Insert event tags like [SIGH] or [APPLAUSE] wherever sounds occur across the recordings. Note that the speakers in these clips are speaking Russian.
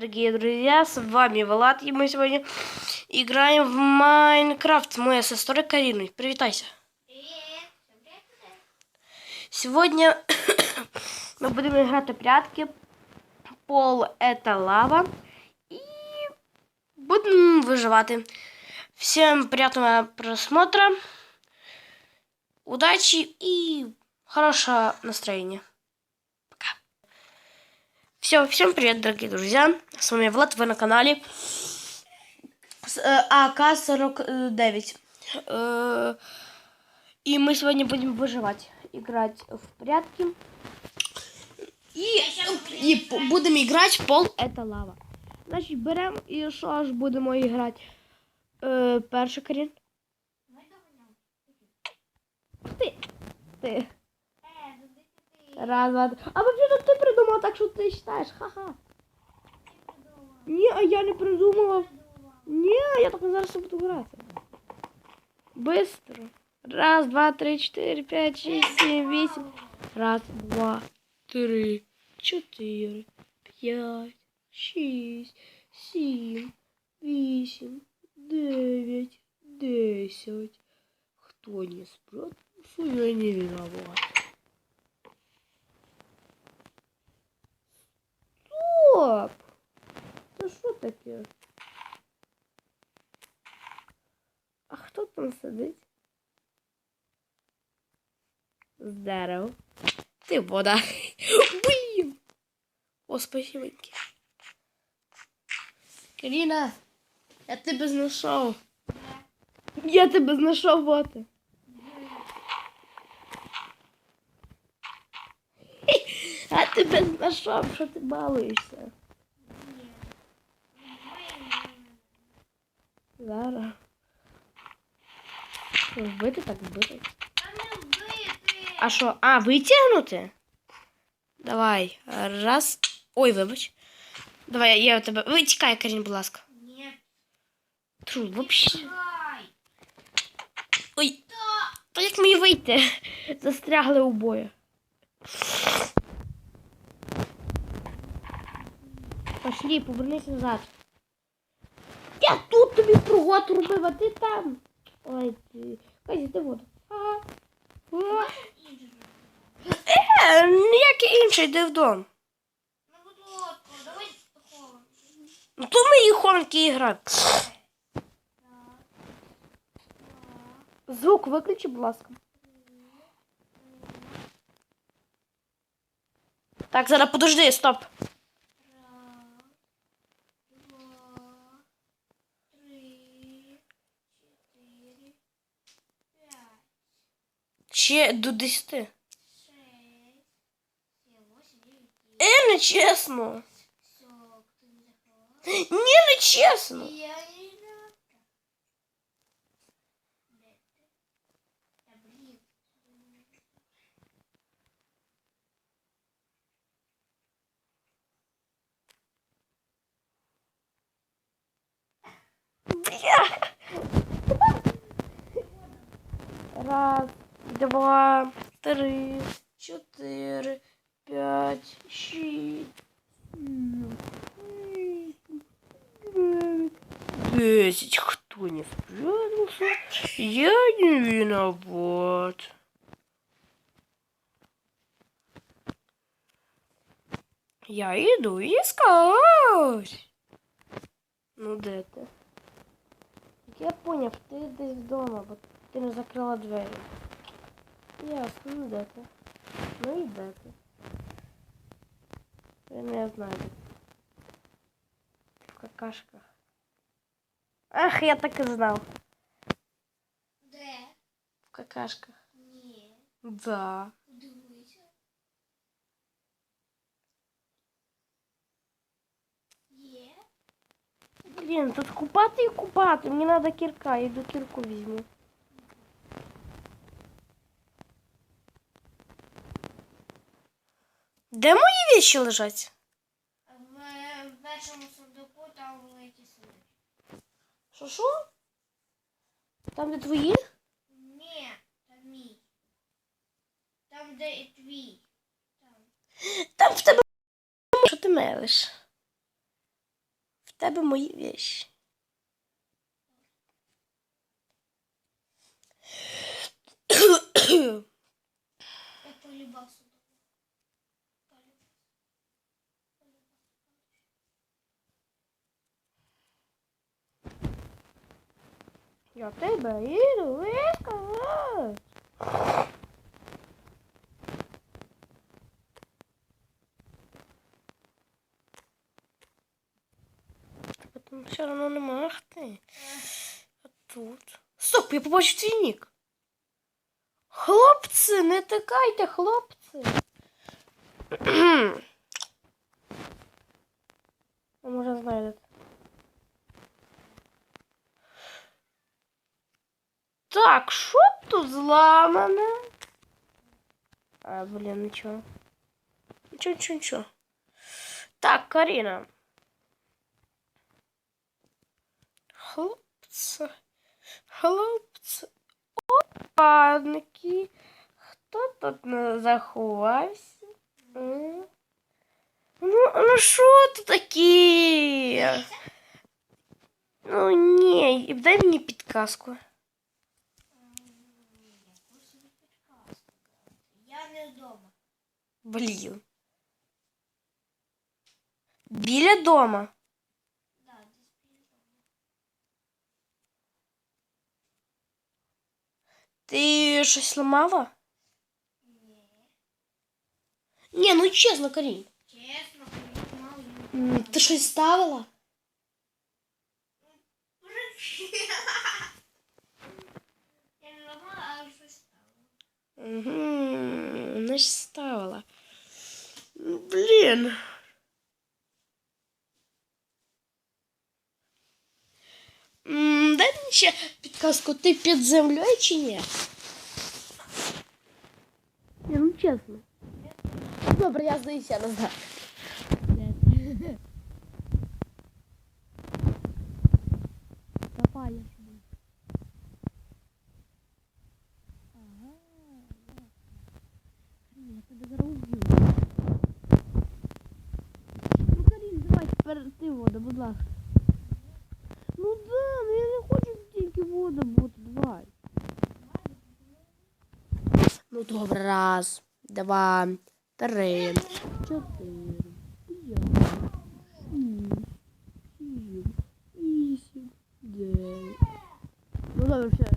Дорогие друзья, с вами Влад, и мы сегодня играем в Майнкрафт с моей сестрой Кариной. Привитайся. Сегодня [COUGHS] мы будем играть в прятки. Пол это лава. И будем выживати. Всем приятного просмотра. Удачи и хорошего настроения. Все, всем привет, дорогие друзья. С вами Влад, вы на канале э, АК-49. Э, И мы сегодня будем выживать, играть в прятки. І, і п- будемо играть в пол это лава. Значить, беремо і що ж будемо грати? Е, перший Карін. Ти. Ти. Раз, два, три. А вообще-то ти придумав, так що ти читаєш. Ха-ха. Ні, а я не придумала. Ні, я так зараз буду грати. Быстро. Раз, два, три, четыре, пять, шесть, семь, восемь. Раз, два, три, четыре, пять, шесть, сім, вісім, дев'ять, десять. Хто не справився, я не виноват. Стоп! Це що таке? А хто там сидить? З дерева. Ти вода. [LAUGHS] Блін! О, спасибоньки. Каріна, я тебе знайшов. Я тебе знайшов, боти. А тебе знайшов, що ти балуєшся. Зараз. Вбити так вбити. А що? А, витягнути? Давай. Раз. Ой, вибач. Давай, я у тебе. Витікай, Карін, будь ласка. Нет, Тру, вообще. Ой. Та як мені вийти? Застрягли у Пошли, повернись назад. Я тут тобі пригод робив, а ти там. Ой, ти. Казі, ти воду. Ага. Е, ніякий інший, йди вдома. ну то ми і хонки граємо. Звук виключи, будь ласка. Так, зараз подожди, стоп. Ще до 10. шесть, семь, восемь, девять, десять. Е, не? Ні. Я не. Бля. Раз, два, три, чотири, п'ять, шість, сім, вісім, дев'ять, десять. Хто не справился? Я не виноват. Я иду искать. Ну де ти? Як Я поняв, ти десь вдома, бо ти не закрила двері. Ясно, ну де ти? Ну і де ти? Я не знаю. де ти. В какашках. Ах, я так і знав. Де? В какашках. Ні. Да. Дивися. Є. Блін, тут купати і купати. Мені треба кірка, я йду кірку візьму. Де мої вещи лежать? В, в першому сундуку там великі сидить. Що що? Там де твої? Ні, там мій. Там, де і твій. Там. Там в тебе. Що ти мелиш? тебе мої вещи. [CLEARS THROAT] [CLEARS THROAT] Я тебе їду вискавати. Тебе там все одно нема ах ти. А тут. Стоп, я побачив твій нік. Хлопці, не тикайте, хлопці. А може знайдете. Так, що тут зламане? А, блін, нічого. Нічого, нічого, нічого. Так, Каріна. Хлопці. Хлопці. Опадники. Хто тут не заховався? М? Ну, ну що тут таке? Ну ні, дай мені підказку. Блін. Біля дома. Да, десь біля дома. Ти щось ламала? Ні. Ні, ну чесно, Карін. Чесно, мало М, Ти щось ставила? [LAUGHS] Я не ламала, але щось стало. Угу, не ж ставила. Ну, Блін. М, Дай мені ще підказку, ти під землею чи ні? Ні, ну чесно. Добре, я здаюся, я Ну добре, раз, два, три, чотири, п'ять, шість, сім, вісім, дев'ять. Ну добре, все.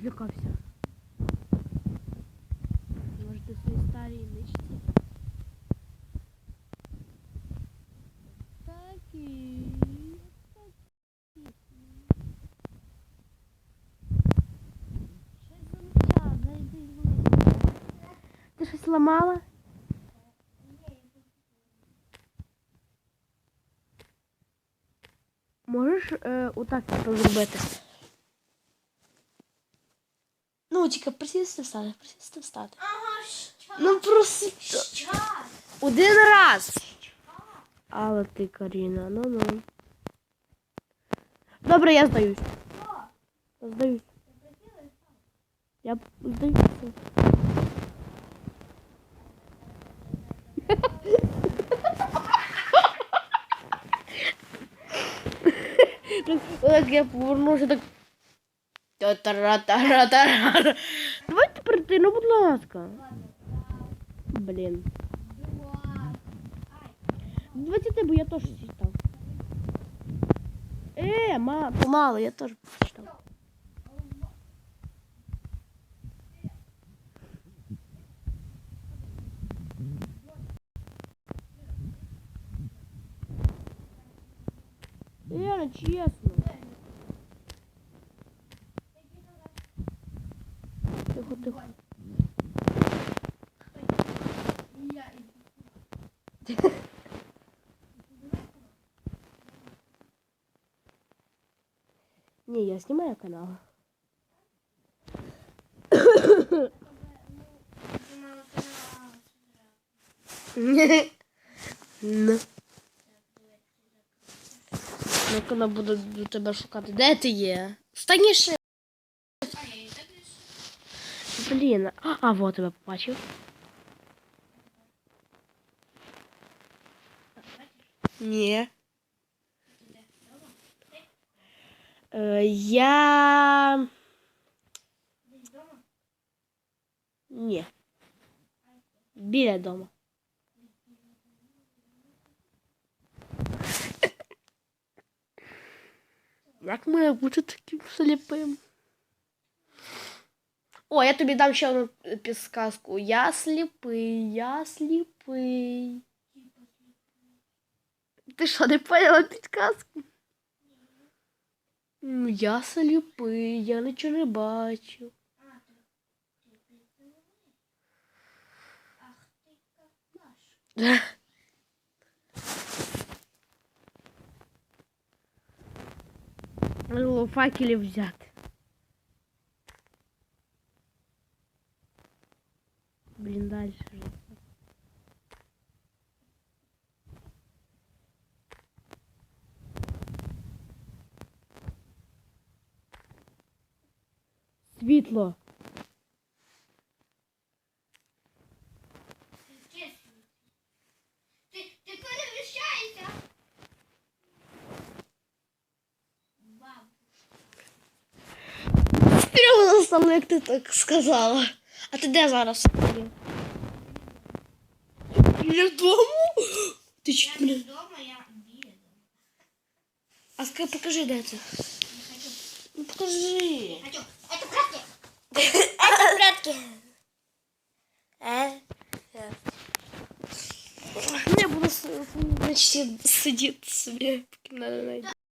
злякався. Може, ти свої старі ничці? Такі. Щось замчав, зайди ближче. Ти щось ламала? Можеш е, отак типу, зробити? Ну, тільки присісти встати, присісти встати. Ага, що? Ну просто Що? один раз. Але ти, Каріна, ну ну. Добре, я здаюсь. Я здаюсь. [LAUGHS] Я здаюся. Так я повернувся так. Та-тара-тара-тара. Давайте прийти, ну будь ласка. Блін. Двадцяти, бо я теж читав. Е, ма, помало, я теж прочитав. Реально, чесно. Не, я снимаю канал. Ну. Ну, вона буде до тебе шукати. Де ти є? Станіше. А я і так десь. Блін. А, а вот тебе побачив. Ні. я. Десь дома? Ні. Біля дома. Як має бути таким сліпим? О, я тобі дам ще одну е, підсказку. Я сліпий, я сліпий. Ти що, не поняла підказку? Ну, я сліпий, я нічого не бачу. А, ти. Світло. Ти чесно. Ти, ти переміщайся. Бабу. Стрімно стало, як ти так сказала. А ти де зараз? Біля дому? Ти Я чуть не не... вдома, я біля дома. А ска- покажи, де це. Не хочу. Ну покажи. Хочу. Это прятки. Это прятки. Я буду, собі, поки мене не знайде.